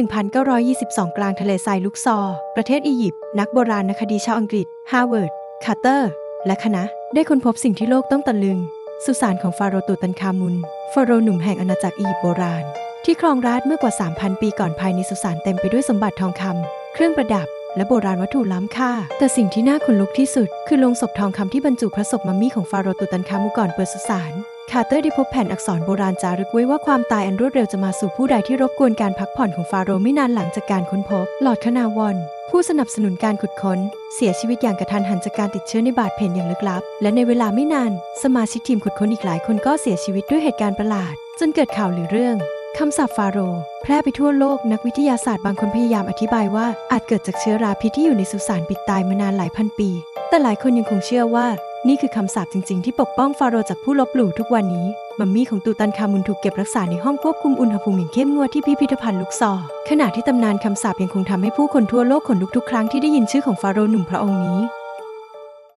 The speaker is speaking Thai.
1922 กลางทะเลทรายลุกซอ ประเทศอียิปต์ นักโบราณนคดีชาวอังกฤษ ฮาร์วาร์ด คาร์เตอร์ และคณะ ได้ค้นพบสิ่งที่โลกต้องตะลึง สุสานของฟาโรห์ตูตันคามุน ฟาโรห์หนุ่มแห่งอาณาจักรอียิปต์โบราณ ที่ครองราชเมื่อกว่า 3,000 ปีก่อนภายในสุสานเต็มไปด้วยสมบัติทองคำ เครื่องประดับ และโบราณวัตถุล้ำค่า แต่สิ่งที่น่าขนลุกที่สุด คือโลงศพทองคำที่บรรจุพระศพมัมมี่ของฟาโรห์ตูตันคามุก่อนเปิดสุสาน คาร์เตอร์ได้พบแผ่นอักษรโบราณจารึกไว้ว่าความตายอันรวดเร็วจะมาสู่ผู้ใดที่รบกวนการพักผ่อนของฟาโรห์ไม่นานหลังจากการค้นพบ หลอดคณาวอนผู้สนับสนุนการขุดค้น เสียชีวิตอย่างกระทันหันจากการติดเชื้อในบาดแผลอย่างลึกลับ และในเวลาไม่นาน สมาชิกทีมขุดค้นอีกหลายคนก็เสียชีวิตด้วยเหตุการณ์ประหลาด จนเกิดข่าวหรือเรื่องคำสาปฟาโรห์แพร่ไปทั่วโลกนักวิทยาศาสตร์บางคนพยายามอธิบายว่าอาจเกิดจากเชื้อราพิษที่อยู่ในสุสานปิดตายมานานหลายพันปี แต่หลายคนยังคงเชื่อว่า นี่คือคำสาปจริงๆ ที่ปกป้องฟาโรห์จากผู้ลบหลู่ทุกวันนี้ มัมมี่ของตูตันคามุนถูกเก็บรักษาในห้องควบคุมอุณหภูมิอย่างเข้มงวดที่พิพิธภัณฑ์ลุกซอร์ขณะที่ตำนานคำสาปยังคงทำให้ผู้คนทั่วโลกขนลุกทุกครั้งที่ได้ยินชื่อของฟาโรห์หนุ่มพระองค์นี้